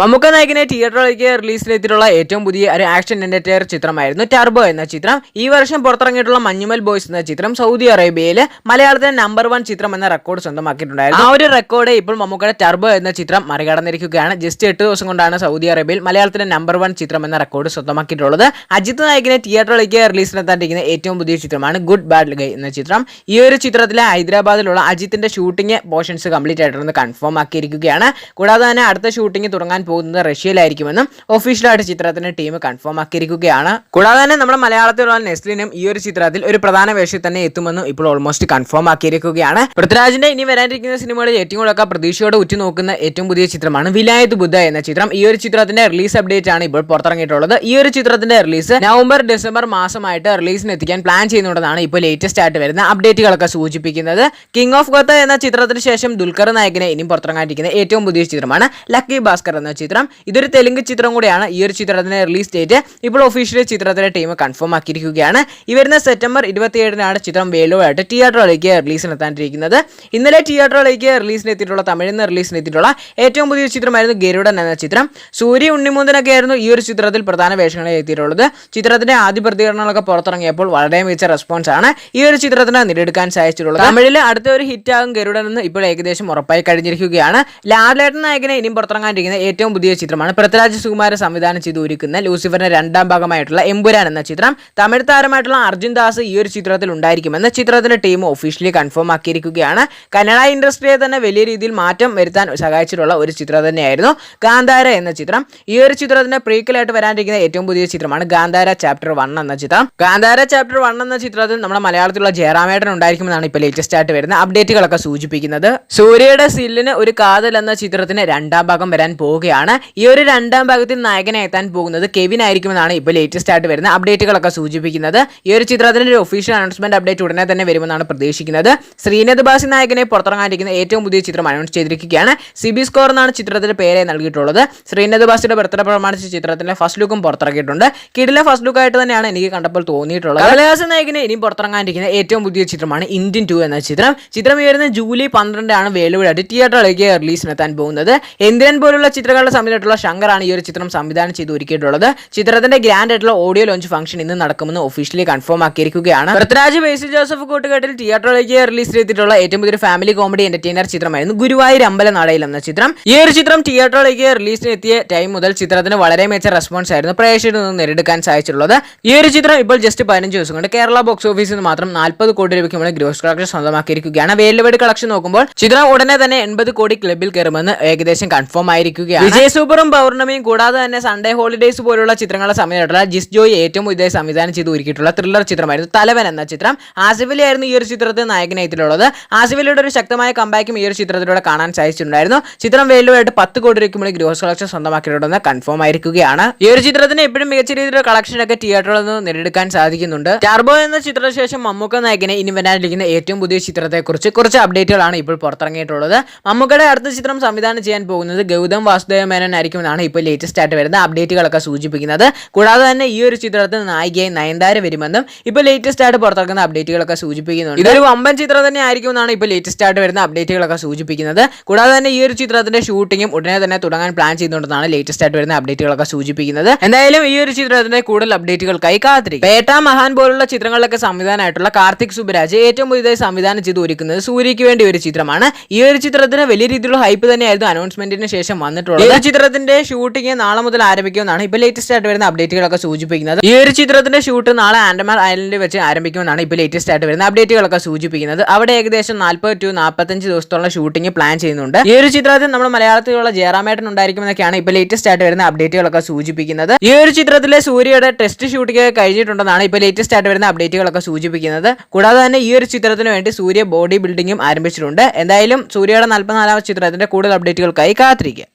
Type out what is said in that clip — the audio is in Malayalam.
മമ്മൂക്ക നായകനെ തിയേറ്ററിലേക്ക് റിലീസിലെത്തിയിട്ടുള്ള ഏറ്റവും പുതിയ ഒരു ആക്ഷൻ എന്റർടൈനർ ചിത്രമായിരുന്നു ടർബോ എന്ന ചിത്രം. ഈ വർഷം പുറത്തിറങ്ങിയിട്ടുള്ള മഞ്ഞുമൽ ബോയ്സ് എന്ന ചിത്രം സൗദി അറേബ്യയിൽ മലയാളത്തിലെ നമ്പർ വൺ ചിത്രം എന്ന റെക്കോർഡ് സ്വന്തമാക്കിയിട്ടുണ്ടായിരുന്നു. ആ ഒരു റെക്കോർഡ് ഇപ്പോൾ മമ്മൂക്കയുടെ ടർബോ എന്ന ചിത്രം മറികടന്നിരിക്കുകയാണ്. ജസ്റ്റ് എട്ട് ദിവസം കൊണ്ടാണ് സൗദി അറേബ്യയിൽ മലയാളത്തിലെ നമ്പർ വൺ ചിത്രം എന്ന റെക്കോർഡ് സ്വന്തമാക്കിയിട്ടുള്ളത്. അജിത് നായകനെ തിയേറ്ററിലേക്ക് റിലീസിനെത്താണ്ടിരിക്കുന്ന ഏറ്റവും പുതിയ ചിത്രമാണ് ഗുഡ് ബാഡ് ഗൈ എന്ന ചിത്രം. ഈ ഒരു ചിത്രത്തിലെ ഹൈദരാബാദിലുള്ള അജിത്തിന്റെ ഷൂട്ടിംഗ് പോർഷൻസ് കംപ്ലീറ്റ് ആയിട്ടുണ്ട് കൺഫേം ആക്കിയിരിക്കുകയാണ്. കൂടാതെ തന്നെ അടുത്ത ഷൂട്ടിംഗ് തുടങ്ങാൻ പോകുന്നത് റഷ്യയിലായിരിക്കുമെന്നും ഒഫീഷ്യലായിട്ട് ചിത്രത്തിന്റെ ടീം കൺഫേം ആക്കിയിരിക്കുകയാണ്. കൂടാതെ തന്നെ നമ്മുടെ മലയാളത്തിലുള്ള നെസ്ലിനും ഈ ഒരു ചിത്രത്തിൽ ഒരു പ്രധാന വേഷത്തിൽ തന്നെ എത്തുമെന്നും ഇപ്പോൾ ഓൾമോസ്റ്റ് കൺഫേം ആക്കിയിരിക്കുകയാണ്. പൃഥ്വിരാജിന്റെ ഇനി വരാനിരിക്കുന്ന സിനിമകളിൽ ഏറ്റവും കൂടുതൽ പ്രതീക്ഷയോടെ ഉറ്റുനോക്കുന്ന ഏറ്റവും പുതിയ ചിത്രമാണ് വിലായത് ബുദ്ധ എന്ന ചിത്രം. ഈ ഒരു ചിത്രത്തിന്റെ റിലീസ് അപ്ഡേറ്റ് ആണ് ഇപ്പോൾ പുറത്തിറങ്ങിയിട്ടുള്ളത്. ഈ ഒരു ചിത്രത്തിന്റെ റിലീസ് നവംബർ ഡിസംബർ മാസമായിട്ട് റിലീസിന് എത്തിക്കാൻ പ്ലാൻ ചെയ്യുന്നുണ്ടെന്നാണ് ഇപ്പോൾ ലേറ്റസ്റ്റ് ആയിട്ട് വരുന്ന അപ്ഡേറ്റുകളൊക്കെ സൂചിപ്പിക്കുന്നത്. കിങ് ഓഫ് ഗോത്ത എന്ന ചിത്രത്തിന് ശേഷം ദുൽഖർ നായകനെ ഇനിയും പുറത്തിറങ്ങാനിരിക്കുന്ന ഏറ്റവും പുതിയ ചിത്രമാണ് ലക്കി ഭാസ്കർ എന്ന ചിത്രം. ഇതൊരു തെലുങ്ക് ചിത്രം കൂടിയാണ്. ഈ ഒരു ചിത്രത്തിന്റെ റിലീസ് ഡേറ്റ് ഇപ്പോൾ ഒഫീഷ്യലി ചിത്രത്തിന്റെ ടീം കൺഫേം ആക്കിയിരിക്കുകയാണ്. ഈ വരുന്ന സെപ്റ്റംബർ ഇരുപത്തിയേഴിനാണ് ചിത്രം വേലുവായിട്ട് തിയേറ്ററിലേക്ക് റിലീസിനെത്താനിരിക്കുന്നത് ഇന്നലെ തിയേറ്ററിലേക്ക് റിലീസിനെത്തിയിട്ടുള്ള തമിഴിൽ നിന്ന് റിലീസിനെത്തിയിട്ടുള്ള ഏറ്റവും പുതിയ ചിത്രമായിരുന്നു ഗരുഡൻ എന്ന ചിത്രം. സൂര്യ ഉണ്ണിമുന്തനൊക്കെ ആയിരുന്നു ഈ ഒരു ചിത്രത്തിൽ പ്രധാന വേഷങ്ങളിൽ എത്തിയിട്ടുള്ളത്. ചിത്രത്തിന്റെ ആദ്യ പ്രതികരണങ്ങളൊക്കെ പുറത്തിറങ്ങിയപ്പോൾ വളരെ മികച്ച റെസ്പോൺസ് ആണ് ഈ ഒരു ചിത്രത്തിന് നേടിയെടുക്കാൻ സാധിച്ചിട്ടുള്ളത്. തമിഴിൽ അടുത്ത ഒരു ഹിറ്റാകും ഗരുഡൻ എന്ന് ഇപ്പോൾ ഏകദേശം ഉറപ്പായി കഴിഞ്ഞിരിക്കുകയാണ്. ലാലേട്ടൻ നായകനെ ഇനിയും പുറത്തിറങ്ങാനിരിക്കുന്ന ഏറ്റവും പുതിയ ചിത്രമാണ്. പൃഥ്വിരാജ് സുകുമാരൻ സംവിധാനം ചെയ്ത് ഒരുക്കുന്ന ലൂസിഫറിന്റെ രണ്ടാം ഭാഗമായിട്ടുള്ള എമ്പുരാൻ എന്ന ചിത്രം. തമിഴ് താരമായിട്ടുള്ള അർജുൻ ദാസ് ഈ ഒരു ചിത്രത്തിൽ ഉണ്ടായിരിക്കുമെന്ന് ചിത്രത്തിന്റെ ടീം ഒഫീഷ്യലി കൺഫേം ആക്കിയിരിക്കുകയാണ്. കന്നഡ ഇൻഡസ്ട്രിയെ തന്നെ വലിയ രീതിയിൽ മാറ്റം വരുത്താൻ സഹായിച്ചിട്ടുള്ള ഒരു ചിത്രം തന്നെയായിരുന്നു ഗാന്ധാര എന്ന ചിത്രം. ഈ ഒരു ചിത്രത്തിന്റെ പ്രീക്കലായിട്ട് വരാനിരിക്കുന്ന ഏറ്റവും പുതിയ ചിത്രമാണ് ഗാന്ധാര ചാപ്റ്റർ വൺ എന്ന ചിത്രം. ഗാന്ധാര ചാപ്റ്റർ വൺ എന്ന ചിത്രത്തിൽ നമ്മുടെ മലയാളത്തിലുള്ള ജയറാമേട്ടൻ ഉണ്ടായിരിക്കുമെന്നാണ് ഇപ്പോൾ ലേറ്റസ്റ്റ് ആയിട്ട് വരുന്ന അപ്ഡേറ്റുകളൊക്കെ സൂചിപ്പിക്കുന്നത്. സൂര്യയുടെ സില്ലിന് ഒരു കാതൽ എന്ന ചിത്രത്തിന് രണ്ടാം ഭാഗം വരാൻ പോവുകയാണ്. ഈ ഒരു രണ്ടാം ഭാഗത്തിൽ നായകനെ എത്താൻ പോകുന്നത് കെവിൻ ആയിരിക്കുമെന്നാണ് ഇപ്പോൾ ലേറ്റസ്റ്റ് ആയിട്ട് വരുന്ന അപ്ഡേറ്റുകളൊക്കെ സൂചിപ്പിക്കുന്നത്. ഈ ഒരു ചിത്രത്തിന്റെ ഒരു ഒഫീഷ്യൽ അനൗൺസ്മെന്റ് അപ്ഡേറ്റ് ഉടനെ തന്നെ വരുമെന്നാണ് പ്രതീക്ഷിക്കുന്നത്. ശ്രീനദ് ബാസി നായകനെ പുറത്തിറങ്ങാനിരിക്കുന്ന ഏറ്റവും പുതിയ ചിത്രം അനൗൺസ് ചെയ്തിരിക്കുകയാണ്. സിബി സ്കോർ എന്നാണ് ചിത്രത്തിന്റെ പേരെ നൽകിയിട്ടുള്ളത്. ശ്രീനദ് ബാസിയുടെ ബർത്ത്ഡേ പ്രമാണിച്ച് ചിത്രത്തിന്റെ ഫസ്റ്റ് ലുക്കും പുറത്തിറക്കിയിട്ടുണ്ട്. കിടിലെ ഫസ്റ്റ് ലുക്ക് ആയിട്ട് തന്നെയാണ് എനിക്ക് കണ്ടപ്പോൾ തോന്നിയിട്ടുള്ളത്. കമലഹാസൻ നായകനെ ഇനി പുറത്തിറങ്ങാനിരിക്കുന്ന ഏറ്റവും പുതിയ ചിത്രമാണ് ഇന്ത്യൻ ടു എന്ന ചിത്രം. ചിത്രം വരുന്ന ജൂലൈ പന്ത്രണ്ടാണ് വേലുവിടായിട്ട് തിയേറ്ററിലേക്ക് റിലീസിനെത്താൻ പോകുന്നത്. എന്തിനൻ പോലുള്ള ചിത്രങ്ങളുടെ സംവിധായിട്ടുള്ള ശങ്കറാണ് ഈ ഒരു ചിത്രം സംവിധാനം ചെയ്ത് ഒരുക്കിയിട്ടുള്ളത്. ചിത്രത്തിന്റെ ഗ്രാൻഡ് ആയിട്ടുള്ള ഓഡിയോ ലോഞ്ച് ഫംഗ്ഷൻ ഇന്ന് നടക്കുമെന്ന് ഒഫീഷ്യലി കൺഫേം ആക്കിയിരിക്കുകയാണ്. പൃഥ്വിരാജ് ബേസിൽ ജോസഫ് കൂട്ടുകെട്ടിൽ തിയേറ്ററിലേക്ക് റിലീസ് ചെയ്തിട്ടുള്ള ഏറ്റവും പുതിയൊരു ഫാമിലി കോമഡി എന്റർടൈനർ ചിത്രമായിരുന്നു ഗുരുവായൂർ അമ്പല നാടയിൽ എന്ന ചിത്രം. ഈ ഒരു ചിത്രം തിയേറ്ററിലേക്ക് റിലീസിന് എത്തിയ ടൈം മുതൽ ചിത്രത്തിന് വളരെ മികച്ച റെസ്പോൺസ് ആയിരുന്നു പ്രേക്ഷകരിൽ നിന്ന് നേരിടുക്കാൻ സാധിച്ചിട്ടുള്ളത്. ഈ ഒരു ചിത്രം ഇപ്പോൾ ജസ്റ്റ് പതിനഞ്ച് ദിവസം കൊണ്ട് കേരള ബോക്സ് ഓഫീസിൽ മാത്രം നാൽപ്പത് കോടി രൂപയ്ക്ക് മുകളിൽ ഗ്രോസ് കളക്ഷൻ സ്വന്തമാക്കിയിരിക്കുകയാണ്. വേലുവേഡ് കളക്ഷൻ നോക്കുമ്പോൾ ചിത്രം ഉടനെ തന്നെ എൺപത് കോടി ക്ലബിൽ കയറുമെന്ന് ഏകദേശം കൺഫേം ആയിരിക്കുകയാണ്. വിജയ് സൂപ്പറും പൗർണമിയും കൂടാതെ തന്നെ സൺഡേ ഹോളിഡേസ് പോലുള്ള ചിത്രങ്ങളുടെ സമയത്തുള്ള ജിസ് ജോയ് ഏറ്റവും പുതിയ സംവിധാനം ചെയ്ത് ഒരുക്കിയിട്ടുള്ള ത്രില്ലർ ചിത്രമായിരുന്നു തലവൻ എന്ന ചിത്രം. ആസിഫലി ആയിരുന്നു ഈ ഒരു ചിത്രത്തിൽ നായകനായിട്ടുള്ളത്. ആസിഫലിയുടെ ഒരു ശക്തമായ കമ്പാക്കും ഈ ഒരു ചിത്രത്തിലൂടെ കാണാൻ സാധിച്ചിട്ടുണ്ടായിരുന്നു. ചിത്രം വേലുമായിട്ട് പത്ത് കോടി രൂപയ്ക്ക് മുകളിൽ ഗ്രോസ് കളക്ഷൻ സ്വന്തമാക്കിയിട്ടുണ്ടെന്ന് കൺഫേം ആയിരിക്കുകയാണ്. ഈ ഒരു ചിത്രത്തിന് എപ്പോഴും മികച്ച രീതിയിലുള്ള കളക്ഷനൊക്കെ തിയേറ്ററിൽ നിന്ന് നേടിയെടുക്കാൻ സാധിക്കുന്നുണ്ട്. ടാർബോ എന്ന ചിത്രശേഷം മമ്മൂക്ക നായകനെ ഇനി വരാനിരിക്കുന്ന ഏറ്റവും പുതിയ ചിത്രത്തെക്കുറിച്ച് കുറച്ച് അപ്ഡേറ്റുകളാണ് ഇപ്പോൾ പുറത്തിറങ്ങിയിട്ടുള്ളത്. മമ്മൂക്കയുടെ അടുത്ത ചിത്രം സംവിധാനം ചെയ്യാൻ പോകുന്നത് ഗൗതം വാസുദേവ മേനോൻ ആയിരിക്കുമെന്നാണ് ഇപ്പോൾ ലേറ്റസ്റ്റ് ആയിട്ട് വരുന്ന അപ്ഡേറ്റുകളൊക്കെ സൂചിപ്പിക്കുന്നത്. കൂടാതെ തന്നെ ഈ ഒരു ചിത്രത്തിൽ നായികയായി നയൻതാര വരുമെന്നും ഇപ്പോൾ ലേറ്റസ്റ്റ് ആയിട്ട് പുറത്തിറക്കുന്ന അപ്ഡേറ്റുകളൊക്കെ സൂചിപ്പിക്കുന്നുണ്ട്. ഇതൊരു വമ്പൻ ചിത്രം തന്നെ ആയിരിക്കുമെന്നാണ് ഇപ്പോൾ ലേറ്റസ്റ്റ് ആയിട്ട് വരുന്ന അപ്ഡേറ്റുകളൊക്കെ സൂചിപ്പിക്കുന്നത്. കൂടാതെ തന്നെ ഈ ഒരു ചിത്രത്തിന്റെ ഷൂട്ടിങ്ങും ഉടനെ തന്നെ തുടങ്ങാൻ പ്ലാൻ ചെയ്യുന്നുണ്ടെന്നാണ് ലേറ്റസ്റ്റ് ആയിട്ട് വരുന്ന അപ്ഡേറ്റുകളൊക്കെ സൂചിപ്പിക്കുന്നത്. എന്തായാലും ഈ ഒരു ചിത്രത്തിന്റെ കൂടുതൽ അപ്ഡേറ്റുകൾക്കായി കാത്തിരിക്കും. പേട്ട മഹാൻ പോലുള്ള ചിത്രങ്ങളിലൊക്കെ സംവിധാനമായിട്ടുള്ള കാർത്തിക് സുബരാജ് ഏറ്റവും പുതിയതായി സംവിധാനം ചെയ്ത് ഒരുക്കുന്നത് സൂര്യയ്ക്ക് വേണ്ടി ഒരു ചിത്രമാണ്. ഈ ഒരു ചിത്രത്തിന് വലിയ രീതിയിലുള്ള ഹൈപ്പ് തന്നെയായിരുന്നു അനൗൺസ്മെന്റിന് ശേഷം വന്നിട്ടുള്ളത്. ഈ ഒരു ചിത്രത്തിന്റെ ഷൂട്ടിംഗ് നാളെ മുതൽ ആരംഭിക്കുമെന്നാണ് ഇപ്പൊ ലേറ്റസ്റ്റ് ആയിട്ട് വരുന്ന അപ്ഡേറ്റുകളൊക്കെ സൂചിപ്പിക്കുന്നത്. ഈ ഒരു ചിത്രത്തിന്റെ ഷൂട്ട് നാളെ ആൻഡമാൻ ഐലൻഡിൽ വെച്ച് ആരംഭിക്കുമെന്നാണ് ഇപ്പൊ ലേറ്റസ്റ്റ് ആയിട്ട് വരുന്ന അപ്ഡേറ്റുകളൊക്കെ സൂചിപ്പിക്കുന്നത്. അവിടെ ഏകദേശം നാൽപ്പത് ടു നാൽപ്പത്തഞ്ച് ദിവസത്തോളം ഷൂട്ടിംഗ് പ്ലാൻ ചെയ്യുന്നുണ്ട്. ഈ ഒരു ചിത്രത്തിൽ നമ്മൾ മലയാളത്തിലുള്ള ജയറാമേട്ടൻ ഉണ്ടായിരിക്കുമെന്നൊക്കെയാണ് ഇപ്പൊ ലേറ്റസ്റ്റ് ആയിട്ട് വരുന്ന അപ്ഡേറ്റുകളൊക്കെ സൂചിപ്പിക്കുന്നത്. ഈ ഒരു ചിത്രത്തിലെ സൂര്യയുടെ ടെസ്റ്റ് ഷൂട്ടിംഗ് കഴിഞ്ഞിട്ടുണ്ടെന്നാണ് ഇപ്പൊ ലേറ്റസ്റ്റ് ആയിട്ട് വരുന്ന അപ്ഡേറ്റുകളൊക്കെ സൂചിപ്പിക്കുന്നത്. കൂടാതെ തന്നെ ഈ ഒരു ചിത്രത്തിന് വേണ്ടി സൂര്യ ബോഡി ബിൽഡിംഗും ആരംഭിച്ചിട്ടുണ്ട്. എന്തായാലും സൂര്യയുടെ നാൽപ്പത്തിനാലാമത് ചിത്രത്തിന്റെ കൂടുതൽ അപ്ഡേറ്റുകൾക്കായി കാത്തിരിക്കുക.